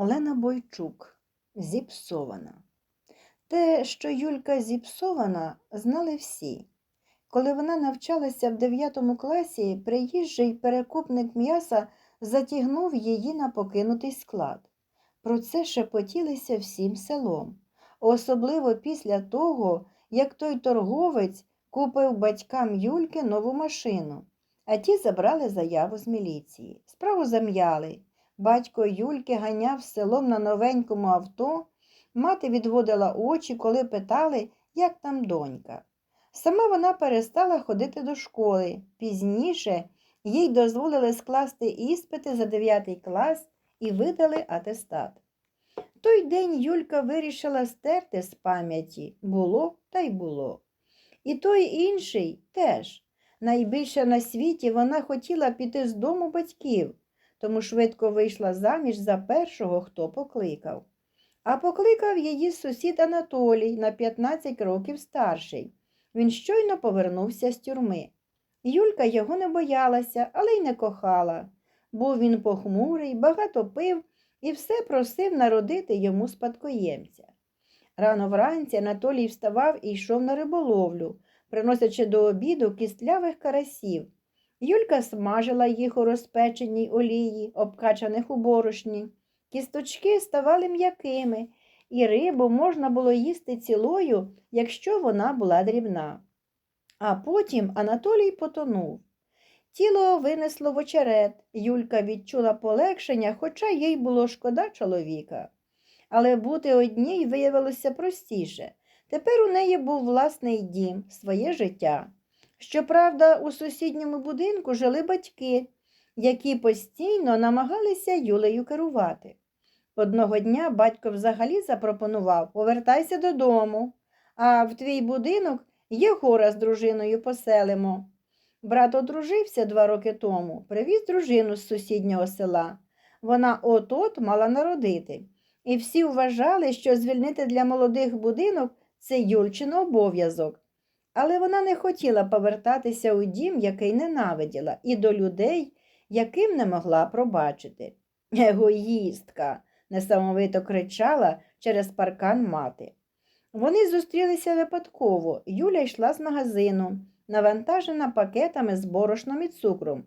Олена Бойчук зіпсована. Те, що Юлька зіпсована, знали всі. Коли вона навчалася в 9 класі, приїжджий перекупник м'яса затягнув її на покинутий склад. Про це шепотілися всім селом, особливо після того, як той торговець купив батькам Юльки нову машину, а ті забрали заяву з міліції. Справу зам'яли. Батько Юльки ганяв селом на новенькому авто, мати відводила очі, коли питали, як там донька. Сама вона перестала ходити до школи. Пізніше їй дозволили скласти іспити за 9 клас і видали атестат. Той день Юлька вирішила стерти з пам'яті було та й було. І той інший теж. Найбільше на світі вона хотіла піти з дому батьків, тому швидко вийшла заміж за першого, хто покликав. А покликав її сусід Анатолій на 15 років старший. Він щойно повернувся з тюрми. Юлька його не боялася, але й не кохала. Був він похмурий, багато пив і все просив народити йому спадкоємця. Рано вранці Анатолій вставав і йшов на риболовлю, приносячи до обіду кістлявих карасів. Юлька смажила їх у розпеченій олії, обкачаних у борошні. Кісточки ставали м'якими, і рибу можна було їсти цілою, якщо вона була дрібна. А потім Анатолій потонув. Тіло винесло в очерет. Юлька відчула полегшення, хоча їй було шкода чоловіка. Але бути одній виявилося простіше. Тепер у неї був власний дім, своє життя. Щоправда, у сусідньому будинку жили батьки, які постійно намагалися Юлею керувати. Одного дня батько взагалі запропонував повертайся додому, а в твій будинок Єгора з дружиною поселимо. Брат одружився два роки тому, привіз дружину з сусіднього села. Вона от-от мала народити. І всі вважали, що звільнити для молодих будинок це Юльчин обов'язок. Але вона не хотіла повертатися у дім, який ненавиділа, і до людей, яким не могла пробачити. Егоїстка, несамовито кричала через паркан мати. Вони зустрілися випадково. Юля йшла з магазину, навантажена пакетами з борошном і цукром.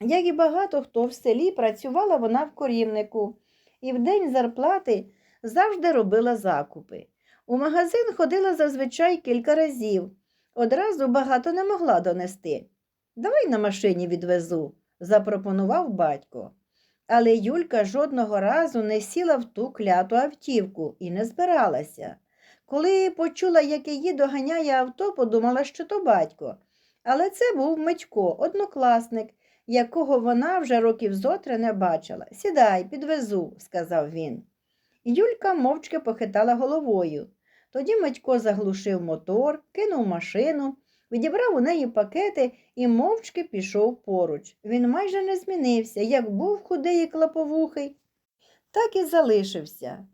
Як і багато хто в селі працювала вона в корівнику і в день зарплати завжди робила закупи. У магазин ходила зазвичай кілька разів. Одразу багато не могла донести. Давай на машині відвезу, запропонував батько. Але Юлька жодного разу не сіла в ту кляту автівку і не збиралася. Коли почула, як її доганяє авто, подумала, що то батько. Але це був Митько, однокласник, якого вона вже років зотри не бачила. Сідай, підвезу, сказав він. Юлька мовчки похитала головою. Тоді Митько заглушив мотор, кинув машину, відібрав у неї пакети і мовчки пішов поруч. Він майже не змінився, як був худий і клаповухий, так і залишився.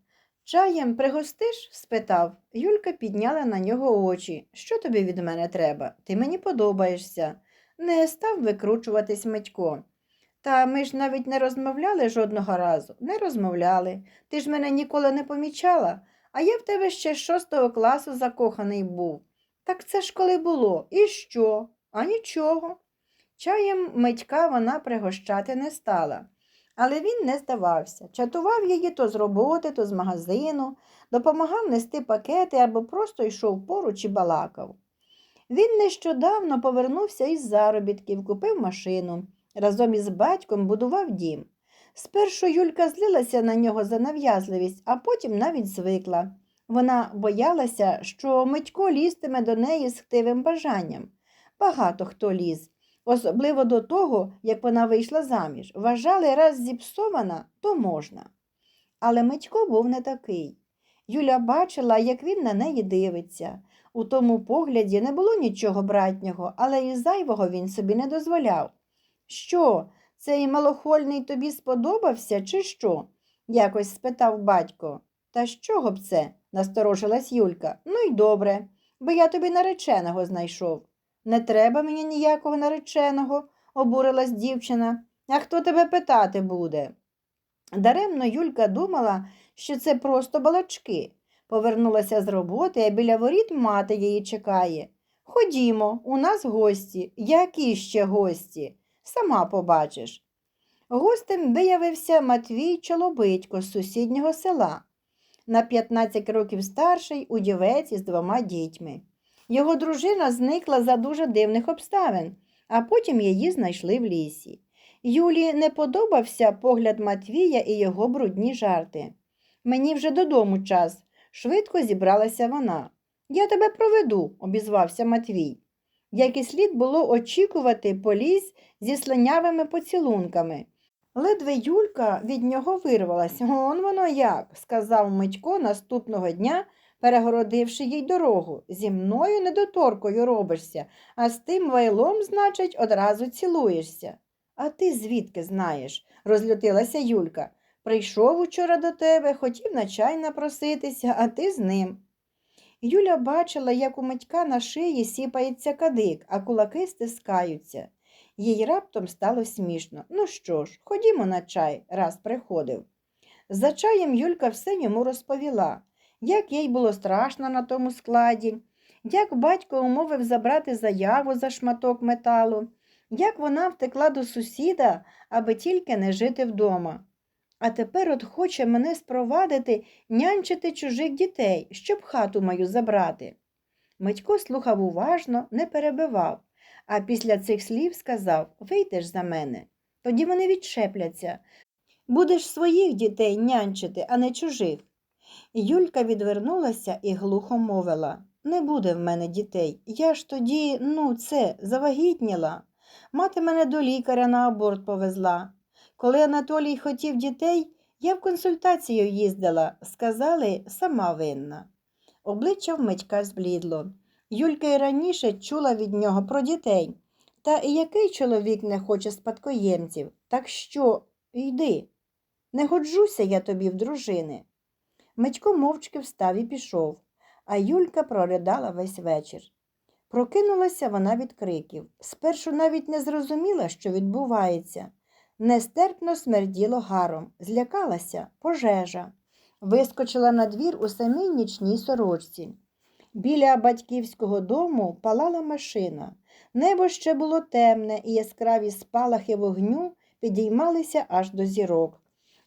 Чаєм пригостиш? спитав. Юлька підняла на нього очі. Що тобі від мене треба? Ти мені подобаєшся. Не став викручуватись Митько. Та ми ж навіть не розмовляли жодного разу. Не розмовляли. Ти ж мене ніколи не помічала, а я в тебе ще з шостого класу закоханий був. Так це ж коли було. І що? А нічого. Чаєм Митька вона пригощати не стала. Але він не здавався, чатував її то з роботи, то з магазину, допомагав нести пакети або просто йшов поруч і балакав. Він нещодавно повернувся із заробітків, купив машину, разом із батьком будував дім. Спершу Юлька злилася на нього за нав'язливість, а потім навіть звикла. Вона боялася, що Митько лізтиме до неї з хтивим бажанням. Багато хто ліз особливо до того, як вона вийшла заміж. Вважали, раз зіпсована, то можна. Але Митько був не такий. Юля бачила, як він на неї дивиться. У тому погляді не було нічого братнього, але і зайвого він собі не дозволяв. Що, цей малохольний тобі сподобався, чи що? якось спитав батько. Та з чого б це? насторожилась Юлька. Ну й добре, бо я тобі нареченого знайшов. Не треба мені ніякого нареченого, обурилась дівчина. А хто тебе питати буде? Даремно Юлька думала, що це просто балачки. Повернулася з роботи, а біля воріт мати її чекає. Ходімо, у нас гості. Які ще гості? Сама побачиш. Гостем виявився Матвій Чолобитько з сусіднього села. На 15 років старший удівець із двома дітьми. Його дружина зникла за дуже дивних обставин, а потім її знайшли в лісі. Юлі не подобався погляд Матвія і його брудні жарти. Мені вже додому час, швидко зібралася вона. Я тебе проведу, обізвався Матвій. Як і слід було очікувати, поліз зі слинявими поцілунками. Ледве Юлька від нього вирвалась. Он воно як, сказав Митько наступного дня, перегородивши їй дорогу. Зі мною недоторкою робишся, а з тим вайлом, значить, одразу цілуєшся. А ти звідки знаєш? розлютилася Юлька. Прийшов учора до тебе, хотів на чай напроситися, а ти з ним. Юля бачила, як у Митька на шиї сіпається кадик, а кулаки стискаються. Їй раптом стало смішно. Ну що ж, ходімо на чай, раз приходив. За чаєм Юлька все йому розповіла, як їй було страшно на тому складі, як батько умовив забрати заяву за шматок металу, як вона втекла до сусіда, аби тільки не жити вдома. А тепер от хоче мене спровадити нянчити чужих дітей, щоб хату мою забрати. Митько слухав уважно, не перебивав, а після цих слів сказав Вийдеш за мене. Тоді вони відчепляться. Будеш своїх дітей нянчити, а не чужих. Юлька відвернулася і глухо мовила Не буде в мене дітей. Я ж тоді, ну, це, завагітніла. Мати мене до лікаря на аборт повезла. Коли Анатолій хотів дітей, я в консультацію їздила, сказали, сама винна. Обличчя в Митька зблідло. Юлька й раніше чула від нього про дітей. Та і який чоловік не хоче спадкоємців? Так що, йди. Не годжуся я тобі в дружини. Митько мовчки встав і пішов, а Юлька проридала весь вечір. Прокинулася вона від криків. Спершу навіть не зрозуміла, що відбувається. Нестерпно смерділо гаром, злякалася пожежа. Вискочила на двір у самій нічній сорочці. Біля батьківського дому палала машина. Небо ще було темне, і яскраві спалахи вогню підіймалися аж до зірок.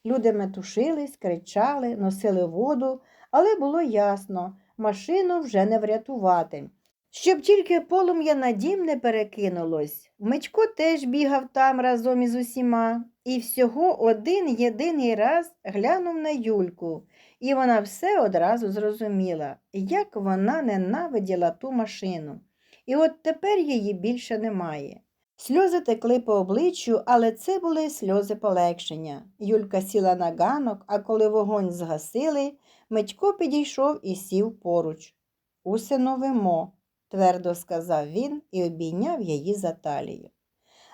Люди метушились, кричали, носили воду, але було ясно, машину вже не врятувати. Щоб тільки полум'я на дім не перекинулось, Митько теж бігав там разом із усіма, і всього один єдиний раз глянув на Юльку, і вона все одразу зрозуміла, як вона ненавиділа ту машину. І от тепер її більше немає. Сльози текли по обличчю, але це були сльози полегшення. Юлька сіла на ганок, а коли вогонь згасили, Митько підійшов і сів поруч. Усиновимо твердо сказав він і обійняв її за талію.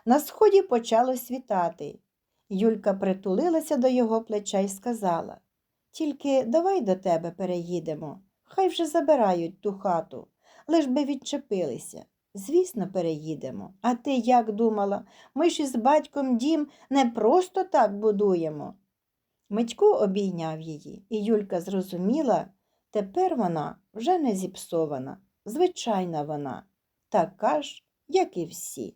На сході почало світати. Юлька притулилася до його плеча і сказала Тільки давай до тебе переїдемо. Хай вже забирають ту хату, лиш би відчепилися. Звісно, переїдемо. А ти як думала, ми ж із батьком дім не просто так будуємо. Митько обійняв її, і Юлька зрозуміла, тепер вона вже не зіпсована. Звичайна вона, така ж, як і всі.